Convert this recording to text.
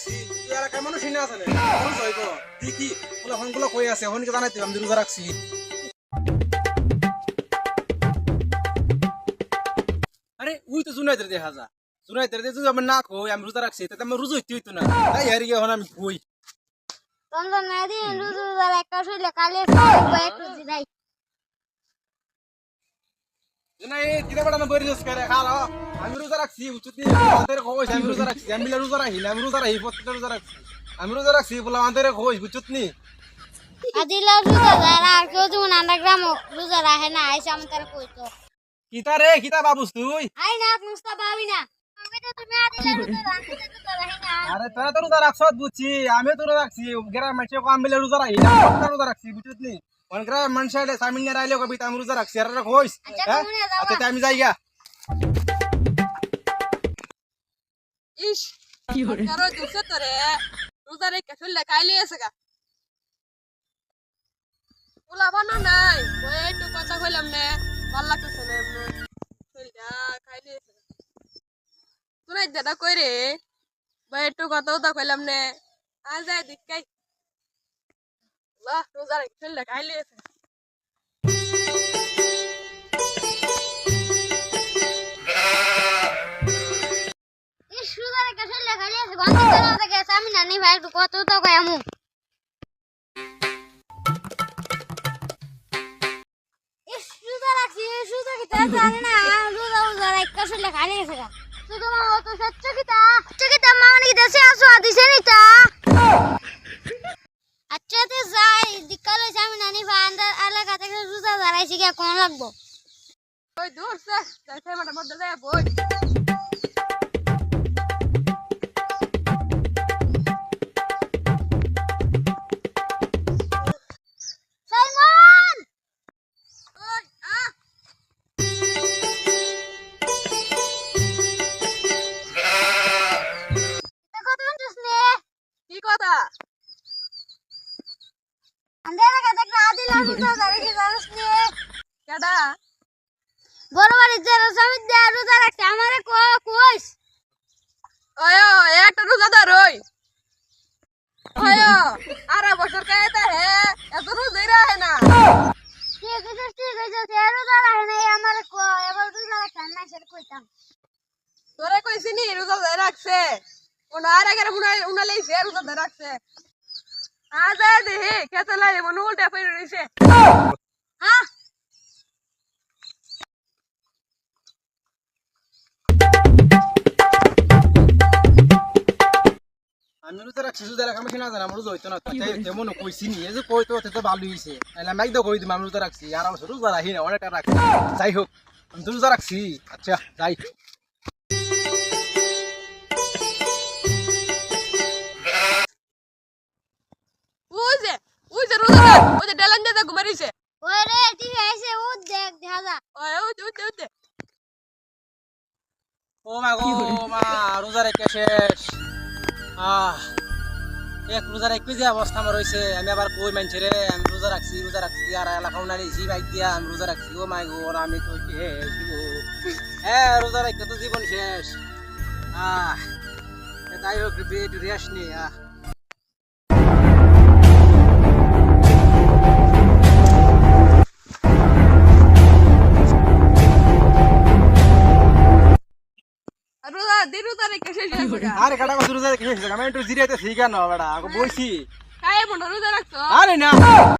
রাখছি তুই এলাকায় মানুষ হিনে আছে না। তুই কি। বলে ফোনগুলো কই আছে? এখন জানাই তুই আমি রোজা রাখছি। আরে উই তো জুনাইতে দেখা যা। জুনাইতে যদি আমি না কই আমি রোজা রাখছি তাতে আমি রোজা হইতে হইতো না। তাই হারি গিয়ে এখন আমি কই। রুজু শুইলে কালে একটু না এই কিটা বড় না বরি জস করে খালো আমি রোজা রাখছি আমি রোজা রাখছি আমি বিলা রোজা রাখি না আমি রোজা রাখি প্রত্যেকটা রোজা রাখছি আমি রোজা রাখছি বলে আমাদের কই উচিত নি আদিলা রোজা যারা আর কেউ যেমন আমরা গ্রাম রোজা রাখে না আইসা আমি তারা কইতো কিতা রে কিতা বাবুস তুই? আই না মুস্তা ভাবি না। তো আরে তোরা রোজা রাখছ বুঝছি আমি তো রোজা রাখছি গ্রাম মানুষে কম মিলে রোজা রাখি রোজা রাখছি বুঝছিস নি অন গ্রাম মানুষ আইলে সামিন নিয়ে আইলে কবি আমি রোজা রাখছি আর কইস আচ্ছা হ্যাঁ তুমি যাও আচ্ছা তা আমি যাই গা ইস কারও দুসে তোরে রোজা রেখে ফেললে খাইলে এসে গা ওলা বানো নাই ওই একটু কথা কইলাম নে ভালো লাগতেছে না এমনি ফেলটা খাইলে এসে গা তুই দাদা কই রে ভাই বাহ রোজা রেখে ফেললে খাইলে আমি না নি ভাই কত তো কই আমু ইস রাখছি রোজা কি তা না রোজা রোজা রেখে শুইলে খালি আছে শুধু মা ও তো সচ্চ কি তা সচ্চ কি তা মা অনেক দেশে আসো দিছে নি তা আচ্ছা তে যাই দিকাল হইছে আমি এলাকা থেকে রোজা দাঁড়াইছি গিয়া কোন লাগবো? ওই দূর সে যাইতে মাঠের মধ্যে যায় বই। কথা? কেডা বড় বাড়ি যারা সমিত দেয়া রোজা রাখছে। আমারে কইস ওয় একটা রোজাদার না সে রোজা রাখে নাই আমারে কো এবার রাখছে না সেটা কইতাম তোরে কইছি রোজা রাখছে রোজা রাখছে। আজ দেখি খেতে লাগে, মনে উল্টা ফিরে রইছে হ্যাঁ? আমি রোজা রাখছি রোজা রাখা না জানা, আমার রোজা হইতো না। তাই তেমন কইছি নি, এই যে তো তো ভালো হইছে। এলা মাইক দাও কই দিম, আমি রোজা রাখছি। আর আমার রোজা রাখছি যাই হোক, আমি তো রাখছি। আচ্ছা যাই। ও মা গো মা রোজা রেখে শেষ। আহ এক রোজা রেখে যে অবস্থা আমার হয়েছে আমি আবার কই মানছে রে? আমি রোজা রাখছি রোজা রাখছি আর এলাকাও না বাইক দিয়া আমি রোজা রাখছি। ও মাই গো আমি তো শেষ হ্যাঁ রোজা রেখে তো জীবন শেষ। আহ এ যাই হোক একটু রেস্ট নি আহ। দিন হয়ে গেছে আরে কাটা কত রোজা শেষ আমি একটু জিরিয়াতে ঠিক না বেড়া বইছি। খাই মনে রোজা রাখছো? আরে না।